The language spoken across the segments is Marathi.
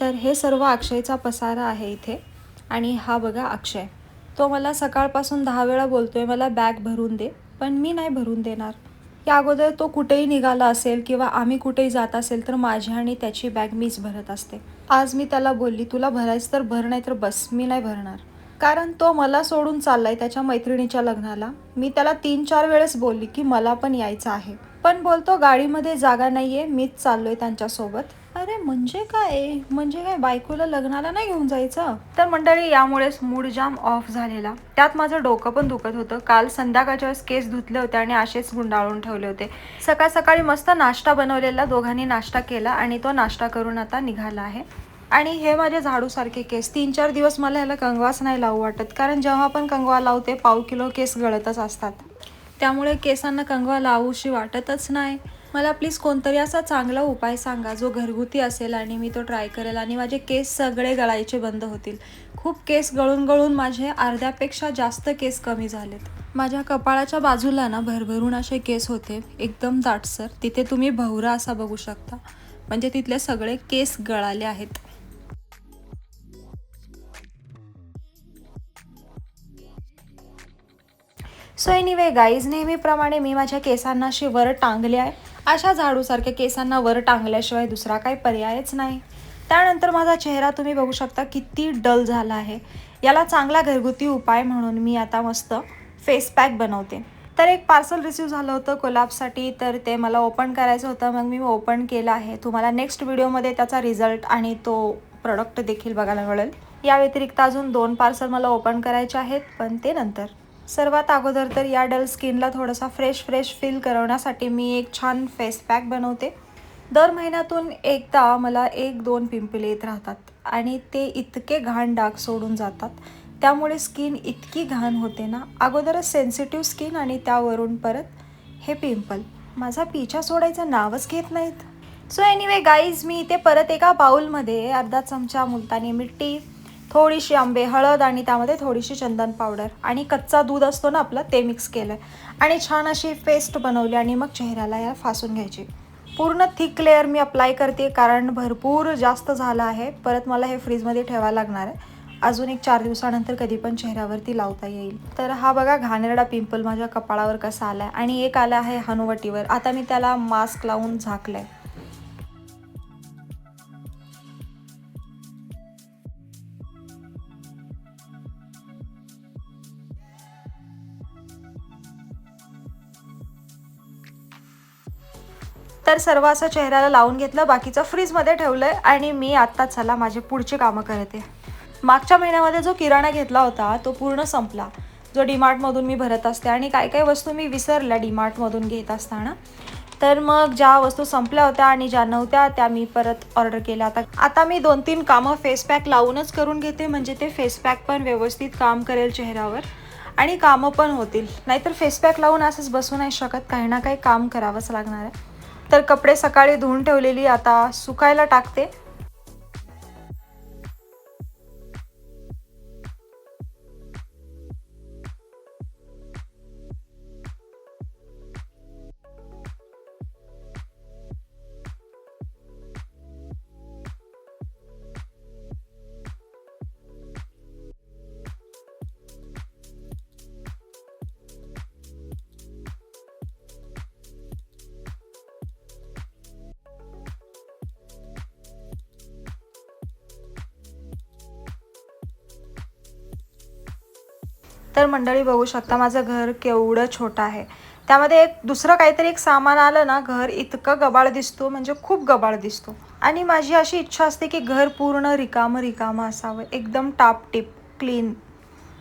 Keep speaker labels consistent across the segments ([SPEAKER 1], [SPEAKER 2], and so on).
[SPEAKER 1] तर हे सर्व अक्षयचा पसारा आहे इथे. आणि हा बघा अक्षय. तो मला सकाळपासून दहा वेळा बोलतो आहे मला बॅग भरून दे. पण मी नाही भरून देणार. या अगोदर तो कुठेही निघाला असेल किंवा आम्ही कुठेही जात असेल तर माझी आणि त्याची बॅग मीच भरत असते. आज मी त्याला बोलली तुला भरायचं तर भर नाही तर बस मी नाही भरणार. कारण तो मला सोडून चाललाय त्याच्या मैत्रिणीच्या लग्नाला. मी त्याला तीन चार वेळेस बोलली की मला पण यायचं आहे. पण बोलतो गाडीमध्ये जागा नाहीये मीच चाललोय त्यांच्यासोबत. अरे म्हणजे काय? म्हणजे काय बायकोला लग्नाला नाही घेऊन जायचं? तर मंडळी यामुळेच मूड जाम ऑफ झालेला. त्यात माझं डोकं पण दुखत होतं. काल संध्याकाळच्या वेळेस केस धुतले होते आणि असेच गुंडाळून ठेवले होते. सकाळ सकाळी मस्त नाश्ता बनवलेला दोघांनी नाश्ता केला आणि तो नाश्ता करून आता निघाला आहे. आणि हे माझे झाडूसारखे केस. तीन चार दिवस मला ह्याला कंगवाच नाही लावू वाटत. कारण जेव्हा आपण कंगवा लावते पाव किलो केस गळतच असतात. त्यामुळे केसांना कंगवा लावूशी वाटतच नाही. मला प्लीज कोणतरी असा चांगला उपाय सांगा जो घरगुती असेल आणि मी तो ट्राय करेल आणि माझे केस सगळे गळायचे बंद होतील. खूप केस गळून गळून माझे अर्ध्यापेक्षा जास्त केस कमी झालेत. माझ्या कपाळाच्या बाजूला ना भरभरून असे केस होते. एकदम दाटसर तिथे तुम्ही भवरा असा बघू शकता. म्हणजे तिथले सगळे केस गळाले आहेत. सो एनिवे गाईज नेहमीप्रमाणे मी माझ्या केसांना शिवर वर आहे. अशा झाडूसारख्या केसांना वर टांगल्याशिवाय दुसरा काही पर्यायच नाही. त्यानंतर माझा चेहरा तुम्ही बघू शकता किती डल झाला आहे. याला चांगला घरगुती उपाय म्हणून मी आता मस्त फेस पॅक बनवते. तर एक पार्सल रिसीव झालं होतं कोलाबसाठी तर ते मला ओपन करायचं होतं. मग मी ओपन केलं आहे. तुम्हाला नेक्स्ट व्हिडिओमध्ये त्याचा रिझल्ट आणि तो प्रोडक्ट देखील बघायला मिळेल. या व्यतिरिक्त अजून दोन पार्सल मला ओपन करायचे आहेत पण ते नंतर. सर्वात अगोदर तर या डल स्किनला थोडासा फ्रेश फ्रेश फील करवण्यासाठी मी एक छान फेस पॅक बनवते. दर महिन्यातून एकदा मला एक दोन पिंपल येत राहतात आणि ते इतके घाण डाग सोडून जातात. त्यामुळे स्किन इतकी घाण होते ना. अगोदरच सेन्सिटिव्ह स्किन आणि त्यावरून परत हे पिंपल माझा पिछा सोडायचं नावच घेत नाहीत. सो एनिवे गाईज मी इथे परत एका बाउलमध्ये अर्धा चमचा मुलतानी मिट्टी थोडीशी आंबे हळद आणि त्यामध्ये थोडीशी चंदन पावडर आणि कच्चा दूध असतो ना आपलं ते मिक्स केलं आहे आणि छान अशी पेस्ट बनवली आणि मग चेहऱ्याला या फासून घ्यायची. पूर्ण थिक लेअर मी अप्लाय करते कारण भरपूर जास्त झालं आहे. परत मला हे फ्रीजमध्ये ठेवायला लागणार आहे. अजून एक चार दिवसानंतर कधी पण चेहऱ्यावरती लावता येईल. तर हा बघा घाणेरडा पिंपल माझ्या कपाळावर कसा आला आहे आणि एक आला आहे हनुवटीवर. आता मी त्याला मास्क लावून झाकलं आहे तर सर्व असं चेहऱ्याला लावून घेतलं बाकीचं फ्रीजमध्ये ठेवलं आहे आणि मी आत्ता चला माझे पुढची कामं करते. मागच्या महिन्यामध्ये जो किराणा घेतला होता तो पूर्ण संपला. जो डीमार्टमधून मी भरत असते आणि काय काय वस्तू मी विसरल्या डीमार्टमधून घेत असताना. तर मग ज्या वस्तू संपल्या होत्या आणि ज्या नव्हत्या त्या मी परत ऑर्डर केल्या. आता आता मी दोन तीन कामं फेस पॅक लावूनच करून घेते म्हणजे ते फेस पॅक पण व्यवस्थित काम करेल चेहऱ्यावर आणि कामं पण होतील. नाहीतर फेस पॅक लावून असंच बसू नाही शकत काही ना काही काम करावंच लागणार आहे. तर कपडे सकाळी धुवून ठेवलेली आता सुकायला टाकते. तर मंडळी बघू शकता माझं घर केवढं छोटं आहे. त्यामध्ये एक दुसरं काहीतरी एक सामान आलं ना घर इतकं गबाळ दिसतो म्हणजे खूप गबाळ दिसतो. आणि माझी अशी इच्छा असते की घर पूर्ण रिकामं रिकामं असावं एकदम टापटीप क्लीन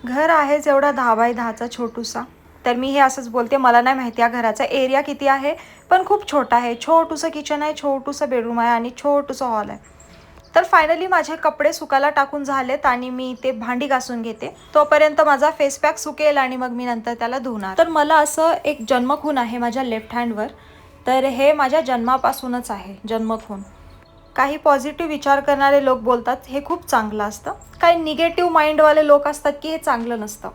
[SPEAKER 1] घर आहेच एवढा दहा बाय दहाचा छोटूसा. तर मी हे असंच बोलते मला नाही माहिती या घराचा एरिया किती आहे पण खूप छोटा आहे. छोटूसं किचन आहे छोटूसं बेडरूम आहे आणि छोटूसं हॉल आहे. तर फायनली माझे कपडे सुकायला टाकून झालेत आणि मी ते भांडी घासून घेते. तोपर्यंत माझा फेस पॅक सुकेल आणि मग मी नंतर त्याला धुणार. तर मला असं एक जन्मखून आहे माझ्या लेफ्ट हँडवर तर हे माझ्या जन्मापासूनच आहे जन्मखून. काही पॉझिटिव्ह विचार करणारे लोक बोलतात हे खूप चांगलं असतं. काही निगेटिव्ह माइंडवाले लोक असतात की हे चांगलं नसतं.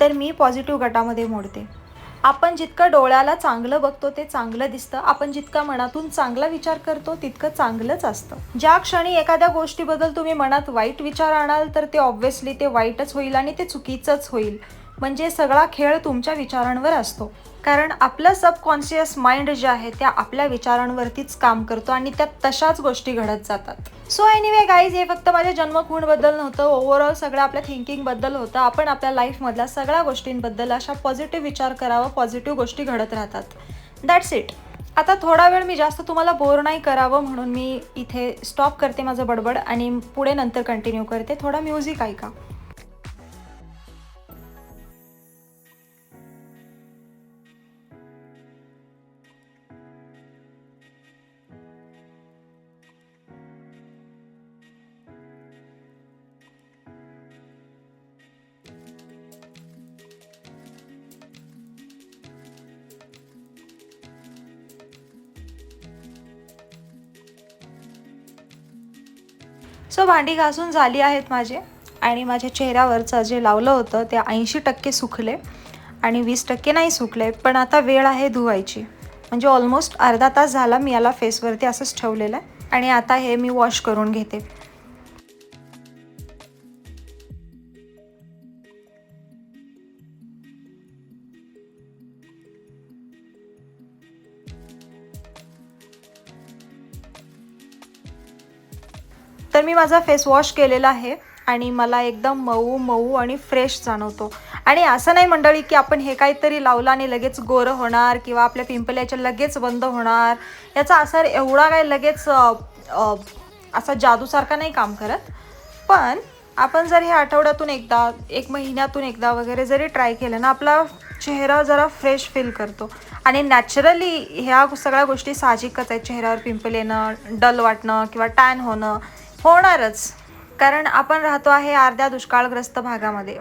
[SPEAKER 1] तर मी पॉझिटिव्ह गटामध्ये मोडते. आपण जितकं डोळ्याला चांगलं बघतो ते चांगलं दिसतं. आपण जितका मनातून चांगला विचार करतो तितकं चांगलंच असतं. ज्या क्षणी एखाद्या गोष्टीबद्दल तुम्ही मनात वाईट विचार आणाल तर ते ऑब्व्हियसली ते वाईटच होईल आणि ते चुकीचंच होईल. म्हणजे सगळा खेळ तुमच्या विचारांवर असतो. कारण आपलं सबकॉन्शियस माइंड जे आहे त्या आपल्या विचारांवरतीच काम करतो आणि त्यात तशाच गोष्टी घडत जातात. सो एनिवे गाईज हे फक्त माझ्या जन्मखूणबद्दल नव्हतं. ओव्हरऑल सगळं आपल्या थिंकिंगबद्दल होतं. आपण आपल्या लाईफमधल्या सगळ्या गोष्टींबद्दल अशा पॉझिटिव्ह विचार करावा पॉझिटिव्ह गोष्टी घडत राहतात. दॅट्स इट आता थोडा वेळ मी जास्त तुम्हाला बोर नाही करावं म्हणून मी इथे स्टॉप करते माझं बडबड आणि पुढे नंतर कंटिन्यू करते. थोडा म्युझिक ऐका. सो भांडी घासून झाली आहेत माझे आणि माझ्या चेहऱ्यावरचं जे लावलं होतं ते ऐंशी टक्के सुकले आणि वीस टक्के नाही सुकले पण आता वेळ आहे धुवायची. म्हणजे ऑलमोस्ट अर्धा तास झाला मी याला फेसवरती असंच ठेवलेलं आहे आणि आता हे मी वॉश करून घेते. तर मी माझा फेस वॉश केलेला आहे आणि मला एकदम मऊ मऊ आणि फ्रेश जाणवतो. आणि असं नाही मंडळी की आपण हे काहीतरी लावलं आणि लगेच गोरं होणार किंवा आपल्या पिंपल याच्या लगेच बंद होणार. याचा असर एवढा काय लगेच असा जादूसारखा नाही काम करत. पण आपण जर हे आठवड्यातून एकदा एक महिन्यातून एकदा वगैरे जरी ट्राय केलं ना आपला चेहरा जरा फ्रेश फील करतो. आणि नॅचरली ह्या सगळ्या गोष्टी साहजिकच आहेत. चेहऱ्यावर पिंपल येणं डल वाटणं किंवा टॅन होणं. होणारच. कारण आपण राहतो आहे अर्ध्या दुष्काळग्रस्त भागामध्ये.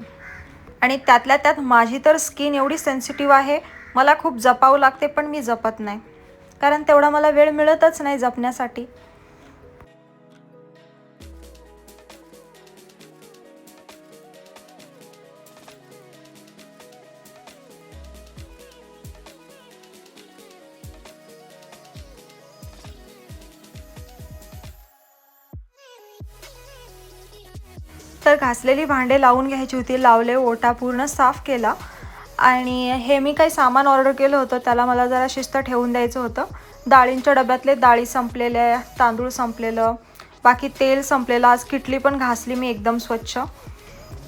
[SPEAKER 1] आणि त्यातल्या त्यात माझी तर स्किन एवढी सेन्सिटिव्ह आहे मला खूप जपावं लागते पण मी जपत नाही. कारण तेवढा मला वेळ मिळतच नाही जपण्यासाठी. तर घासलेली भांडे लावून घ्यायची होती. लावले ओटा पूर्ण साफ केला. आणि हे मी काही सामान ऑर्डर केलं होतं. त्याला मला जरा शिस्त ठेवून द्यायचं होतं. डाळींच्या डब्यातले डाळी संपलेले तांदूळ संपलेलं बाकी तेल संपलेलं. आज किटली पण घासली मी एकदम स्वच्छ.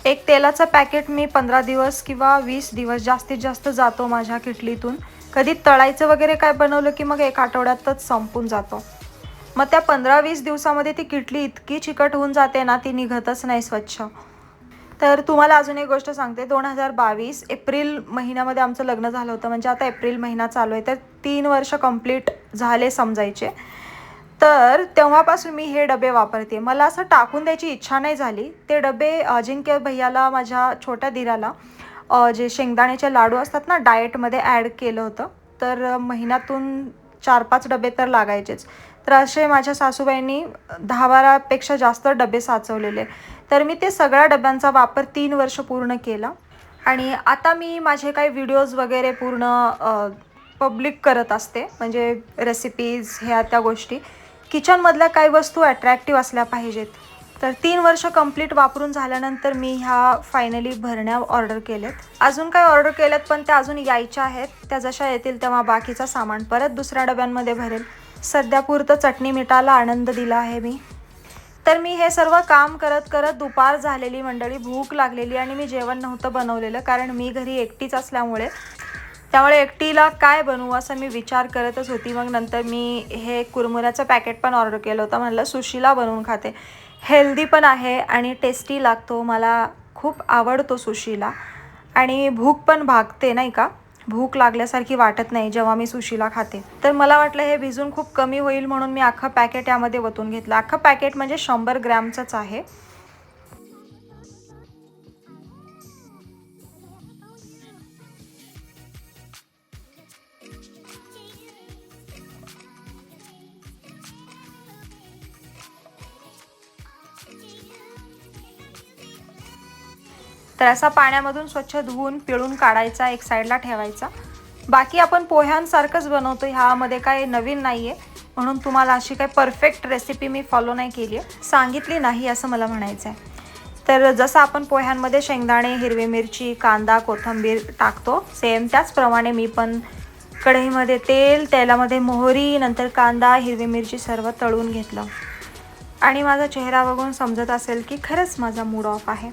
[SPEAKER 1] एक तेलाचं पॅकेट मी पंधरा दिवस किंवा वीस दिवस जास्तीत जास्त जातो माझ्या किटलीतून. कधी तळायचं वगैरे काय बनवलं की मग एक आठवड्यातच संपून जातो. मग त्या पंधरा वीस दिवसामध्ये ती किटली इतकी चिकट होऊन जाते ना ती निघतच नाही स्वच्छ. तर तुम्हाला अजून एक गोष्ट सांगते. दोन हजार बावीस एप्रिल महिन्यामध्ये आमचं लग्न झालं होतं. म्हणजे आता एप्रिल महिना चालू आहे. तर तीन वर्ष कंप्लीट झाले समजायचे. तर तेव्हापासून मी हे डबे वापरते. मला असं टाकून द्यायची इच्छा नाही झाली. ते डबे अजिंक्य भैयाला माझ्या छोट्या दिराला जे शेंगदाण्याचे लाडू असतात ना डाएटमध्ये ॲड केलं होतं. तर महिन्यातून चार पाच डबे तर लागायचेच. तर असे माझ्या सासूबाईंनी दहा बारापेक्षा जास्त डबे साचवलेले. तर मी ते सगळ्या डब्यांचा वापर तीन वर्ष पूर्ण केला. आणि आता मी माझे काही व्हिडिओज वगैरे पूर्ण पब्लिक करत असते. म्हणजे रेसिपीज ह्या त्या गोष्टी. किचनमधल्या काही वस्तू अट्रॅक्टिव्ह असल्या पाहिजेत. तर तीन वर्ष कंप्लीट वापरून झाल्यानंतर मी ह्या फायनली भरण्या ऑर्डर केल्यात. अजून काय ऑर्डर केल्यात पण त्या अजून यायच्या आहेत. त्या जशा येतील तेव्हा बाकीचं सामान परत दुसऱ्या डब्यांमध्ये भरेल. सध्यापुरतं चटणी मिठाला आनंद दिला आहे मी. तर मी हे सर्व काम करत करत दुपार झालेली मंडळी भूक लागलेली आणि मी जेवण नव्हतं बनवलेलं कारण मी घरी एकटीच असल्यामुळे त्यामुळे एकटीला काय बनवू असा मी विचार करतच होती. मग नंतर मी हे कुरमुऱ्याचं पॅकेट पण ऑर्डर केलं होतं. म्हणलं सुशीला बनवून खाते. हेल्दी पण आहे आणि टेस्टी लागतो. मला खूप आवडतो सुशीला. आणि भूक पण भागते नाही का? भूक लागल्यासारखी वाटत नाही जेव्हा मी सुशीला खाते. तर मला वाटलं हे भिजून खूप कमी होईल म्हणून मी अख्खं पॅकेट यामध्ये वतून घेतलं. अख्खं पॅकेट म्हणजे शंभर ग्रॅमचंच आहे. तर असा पाण्यामधून स्वच्छ धुवून पिळून काढायचा एक साईडला ठेवायचा. बाकी आपण पोह्यांसारखंच बनवतो ह्यामध्ये काय नवीन नाही आहे म्हणून तुम्हाला अशी काही परफेक्ट रेसिपी मी फॉलो नाही केली आहे. सांगितली नाही असं मला म्हणायचं आहे तर जसं आपण पोह्यांमध्ये शेंगदाणे हिरवी मिरची कांदा कोथिंबीर टाकतो सेम त्याचप्रमाणे मी पण कढईमध्ये तेल तेलामध्ये मोहरी नंतर कांदा हिरवी मिरची सर्व तळून घेतलं. आणि माझा चेहरा बघून समजत असेल की खरंच माझा मूड ऑफ आहे.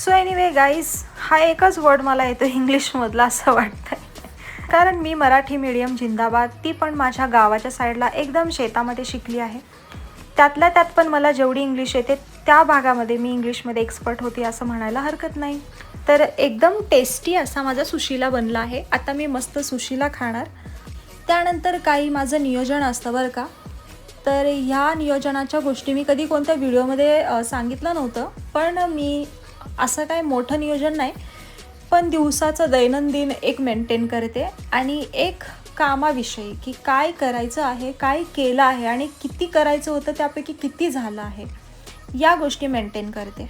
[SPEAKER 1] सो एनिवे गाईज हा एकच वर्ड मला येतो इंग्लिशमधला असं वाटतंय. कारण मी मराठी मीडियम जिंदाबाद ती पण माझ्या गावाच्या साईडला एकदम शेतामध्ये शिकली आहे. त्यातल्या त्यात पण मला जेवढी इंग्लिश येते त्या भागामध्ये मी इंग्लिशमध्ये एक्सपर्ट होती असं म्हणायला हरकत नाही. तर एकदम टेस्टी असा माझा सुशीला बनला आहे. आता मी मस्त सुशीला खाणार. त्यानंतर काही माझं नियोजन असतं बरं का. तर ह्या नियोजनाच्या गोष्टी मी कधी कोणत्या व्हिडिओमध्ये सांगितलं नव्हतं. पण मी असं काय मोठं नियोजन नाही पण दिवसाचं दैनंदिन एक मेंटेन करते. आणि एक कामाविषयी की काय करायचं आहे काय केलं आहे आणि किती करायचं होतं त्यापैकी किती झालं आहे या गोष्टी मेंटेन करते.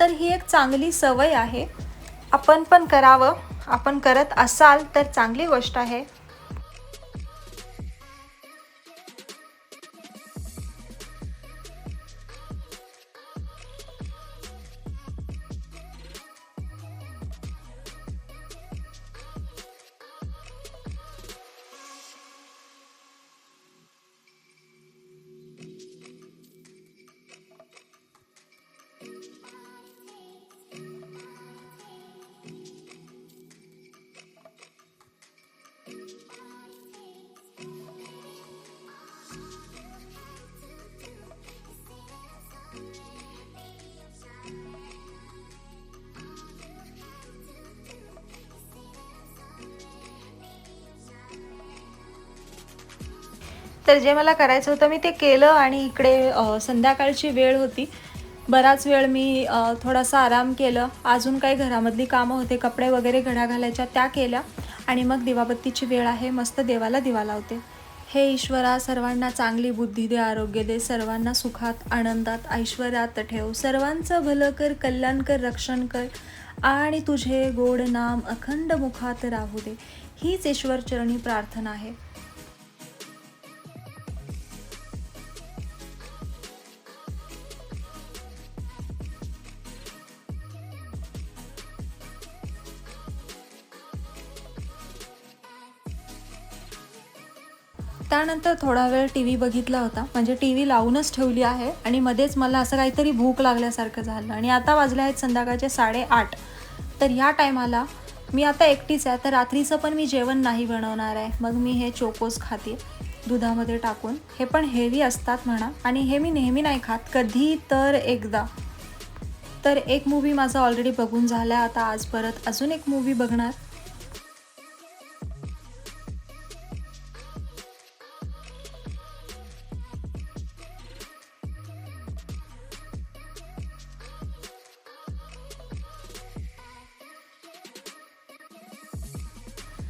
[SPEAKER 1] तर ही एक चांगली सवय आहे. आपण पण करावं. आपण करत असाल तर चांगली गोष्ट आहे. तर जे मला करायचं होतं मी ते केलं आणि इकडे संध्याकाळची वेळ होती. बराच वेळ मी थोडासा आराम केलं. अजून काही घरामधली कामं होते कपडे वगैरे घड्या घालायच्या त्या केल्या आणि मग दिवाबत्तीची वेळ आहे मस्त देवाला दिवा लावते. हे ईश्वरा सर्वांना चांगली बुद्धी दे आरोग्य दे सर्वांना सुखात आनंदात ऐश्वर्यात ठेव. सर्वांचं भलं कर कल्याण कर रक्षण कर आणि तुझे गोड नाम अखंड मुखात राहू दे. हीच ईश्वरचरणी प्रार्थना आहे. त्यानंतर थोडा वेळ टी व्ही बघितला होता. म्हणजे टी व्ही लावूनच ठेवली आहे आणि मध्येच मला असं काहीतरी भूक लागल्यासारखं झालं. आणि आता वाजले आहेत संध्याकाळचे साडेआठ. तर ह्या टायमाला मी आता एकटीच आहे. तर रात्रीचं पण मी जेवण नाही बनवणार आहे. मग मी हे चोकोस खाते दुधामध्ये टाकून. हे पण हेवी असतात म्हणा. आणि हे मी नेहमी नाही खात. कधी तर एकदा. तर एक मूवी माझा ऑलरेडी बघून झाला आता आज परत अजून एक मूवी बघणार.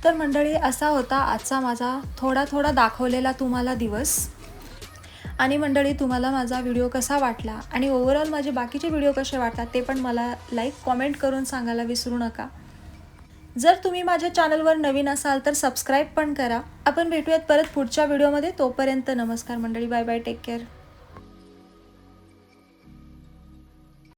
[SPEAKER 1] तर मंडळी असा होता आजचा माझा थोडा थोडा दाखवलेला तुम्हाला दिवस. आणि मंडळी तुम्हाला माझा व्हिडिओ कसा वाटला आणि ओव्हरऑल माझे बाकीचे व्हिडिओ कसे वाटतात ते पण मला लाईक कॉमेंट करून सांगायला विसरू नका. जर तुम्ही माझ्या चॅनलवर नवीन असाल तर सबस्क्राईब पण करा. आपण भेटूयात परत पुढच्या व्हिडिओमध्ये. तोपर्यंत नमस्कार मंडळी. Bye bye take care